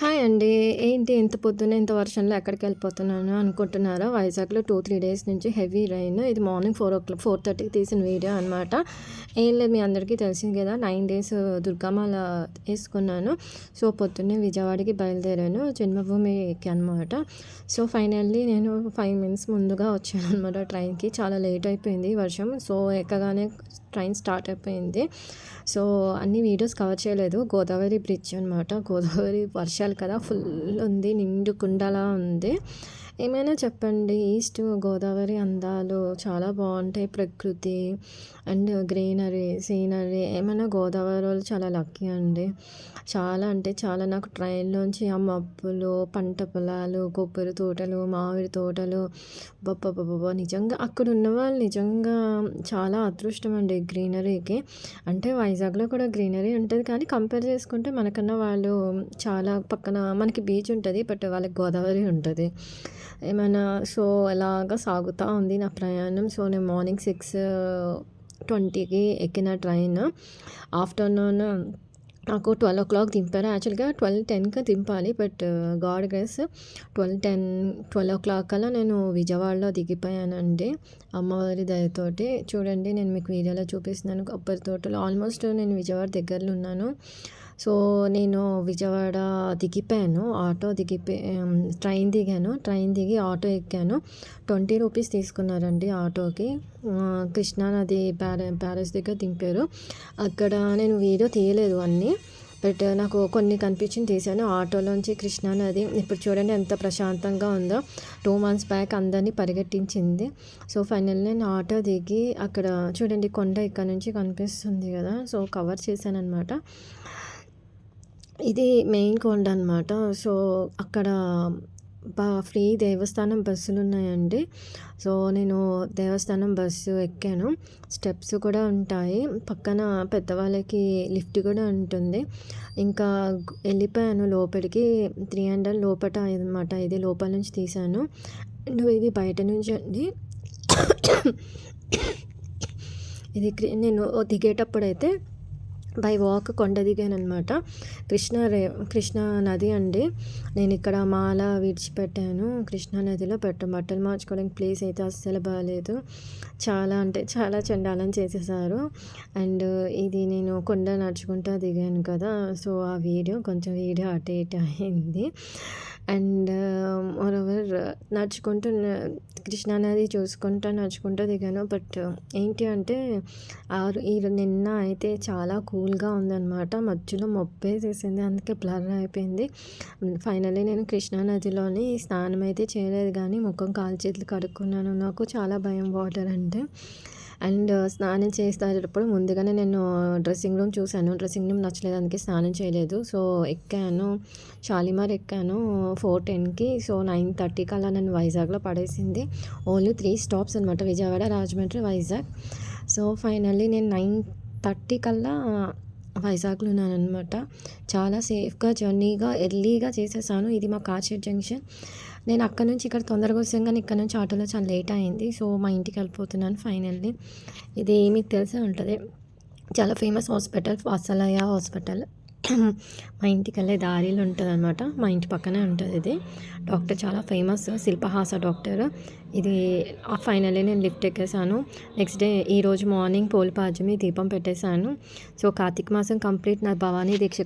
Hi అండి. ఏంటి ఇంత పొద్దున్న ఇంత వర్షంలో ఎక్కడికి వెళ్ళిపోతున్నాను అనుకుంటున్నారా? వైజాగ్లో టూ త్రీ డేస్ నుంచి హెవీ రైన్ ఇది morning four o'clock four థర్టీకి తీసిన వీడియో అనమాట ఏం లేదు మీ అందరికీ తెలిసింది కదా నైన్ డేస్ దుర్గామాల వేసుకున్నాను. సో పొద్దున్నే విజయవాడకి బయలుదేరాను జన్మభూమికి అనమాట సో ఫైనల్లీ నేను ఫైవ్ మినిట్స్ ముందుగా వచ్చాను అనమాట ట్రైన్కి. చాలా లేట్ అయిపోయింది వర్షం. సో ఎక్కగానే ట్రైన్ స్టార్ట్ అయిపోయింది. సో అన్ని వీడియోస్ కవర్ చేయలేదు. గోదావరి బ్రిడ్జ్ అనమాట గోదావరి వర్షాలు కదా ఫుల్ ఉంది నిండు కుండలా ఉంది. ఏమైనా చెప్పండి. ఈస్ట్ గోదావరి అందాలు చాలా బాగుంటాయి. ప్రకృతి అండ్ గ్రీనరీ సీనరీ ఏమైనా గోదావరి వాళ్ళు చాలా లక్కీ అండి. చాలా అంటే చాలా. నాకు ట్రైన్లోంచి ఆ మబ్బులు పంట పొలాలు కొబ్బరి తోటలు మామిడి తోటలు బొబ్బ నిజంగా అక్కడ ఉన్న వాళ్ళు నిజంగా చాలా అదృష్టం అండి గ్రీనరీకి. అంటే వైజాగ్లో కూడా గ్రీనరీ ఉంటుంది కానీ కంపేర్ చేసుకుంటే మనకన్నా వాళ్ళు చాలా పక్కన మనకి బీచ్ ఉంటుంది బట్ వాళ్ళకి గోదావరి ఉంటుంది. ఏమైనా సో అలాగా సాగుతూ ఉంది నా ప్రయాణం? సో నేను మార్నింగ్ సిక్స్ ట్వంటీకి ఎక్కిన ట్రైన్. ఆఫ్టర్నూన్ నాకు ట్వెల్వ్ ఓ క్లాక్ దింపారు. యాక్చువల్గా ట్వెల్వ్ టెన్కి దింపాలి but god grace twelve ten twelve o'clock కల్లా నేను విజయవాడలో దిగిపోయానండి. అమ్మవారి దయతోటి. చూడండి నేను మీకు వీడియోలో చూపిస్తున్నాను. కొబ్బరి తోటలో ఆల్మోస్ట్ నేను విజయవాడ దగ్గరలో ఉన్నాను. సో నేను విజయవాడ దిగిపోయాను. ఆటో దిగిపో ట్రైన్ దిగాను. ట్రైన్ దిగి ఆటో ఎక్కాను. ట్వంటీ రూపీస్ తీసుకున్నారండి ఆటోకి. కృష్ణానది ప్యార ప్యారెస్ దగ్గర దింపారు. అక్కడ నేను వీడియో తీయలేదు అన్నీ. బట్ నాకు కొన్ని కనిపించింది తీసాను ఆటోలోంచి కృష్ణానది. ఇప్పుడు చూడండి ఎంత ప్రశాంతంగా ఉందో. టూ మంత్స్ బ్యాక్ అందరినీ పరిగెట్టించింది. సో ఫైనల్ నేను ఆటో దిగి అక్కడ చూడండి కొండ ఇక్కడ నుంచి కనిపిస్తుంది కదా. సో కవర్ చేశాను అనమాట ఇది మెయిన్ కొండ అనమాట సో అక్కడ బా ఫ్రీ దేవస్థానం బస్సులు ఉన్నాయండి సో నేను దేవస్థానం బస్సు ఎక్కాను. స్టెప్స్ కూడా ఉంటాయి. పక్కన పెద్దవాళ్ళకి లిఫ్ట్ కూడా ఉంటుంది. ఇంకా వెళ్ళిపోయాను లోపలికి. త్రీ హండ్రెడ్ లోపల అనమాట ఇది లోపల నుంచి తీసాను అండ్ ఇది బయట నుంచి అండి. ఇది నేను దిగేటప్పుడైతే బై వాక్ కొండ దిగాను అనమాట కృష్ణ రే కృష్ణా నది అండి. నేను ఇక్కడ మాల విడిచిపెట్టాను. కృష్ణా నదిలో పెట్ట బట్టలు మార్చుకోవడానికి ప్లేస్ అయితే అస్సలు బాగాలేదు చాలా అంటే చాలా చండాలం చేసేసారు. అండ్ ఇది నేను కొండ నడుచుకుంటా దిగాను కదా సో ఆ వీడియో కొంచెం వీడియో అటు ఇటు అయింది. అండ్ మోరోవర్ నడుచుకుంటూ కృష్ణానది చూసుకుంటూ నడుచుకుంటూ దిగాను. బట్ ఏంటి అంటే ఆరు ఈ నిన్న అయితే చాలా కూల్గా ఉందన్నమాట. మధ్యలో మొప్పేసేసింది. అందుకే బ్లర్ అయిపోయింది. ఫైనల్లీ నేను కృష్ణానదిలోని స్నానం అయితే చేయలేదు కానీ ముఖం కాలు చేతులు కడుక్కున్నాను. నాకు చాలా భయం వాటర్ అంటే. అండ్ స్నానం చేసేటప్పుడు ముందుగానే నేను డ్రెస్సింగ్ రూమ్ చూశాను. డ్రెస్సింగ్ రూమ్ నచ్చలేదు. అందుకే స్నానం చేయలేదు. సో ఎక్కాను. షాలిమార్ ఎక్కాను ఫోర్ టెన్కి. సో నైన్ థర్టీకి అలా నన్ను వైజాగ్లో పడేసింది. ఓన్లీ త్రీ స్టాప్స్ అనమాట విజయవాడ రాజమండ్రి వైజాగ్. సో ఫైనల్లీ నేను నైన్ థర్టీ కల్లా వైజాగ్లో ఉన్నాను అనమాట చాలా సేఫ్గా జర్నీగా ఎర్లీగా చేసేసాను. ఇది మా కార్షెడ్ జంక్షన్. నేను అక్కడ నుంచి ఇక్కడ తొందరగా వచ్చాను కానీ ఇక్కడ నుంచి ఆటోలో చాలా లేట్ అయింది. సో మా ఇంటికి వెళ్ళిపోతున్నాను ఫైనల్లీ. ఇది మీకు తెలిసే ఉంటుంది. చాలా ఫేమస్ హాస్పిటల్ వాసలయ హాస్పిటల్. మా ఇంటికి వెళ్ళే దారిలో ఉంటుంది అనమాట మా ఇంటి పక్కనే ఉంటుంది ఇది. డాక్టర్ చాలా ఫేమస్ శిల్పహాస డాక్టర్. ఇది ఫైనల్లీ నేను లిఫ్ట్ ఎక్కేసాను. నెక్స్ట్ డే ఈరోజు మార్నింగ్ పోల్పాజమి దీపం పెట్టేశాను. సో కార్తీక మాసం కంప్లీట్ నా భవానీ దీక్ష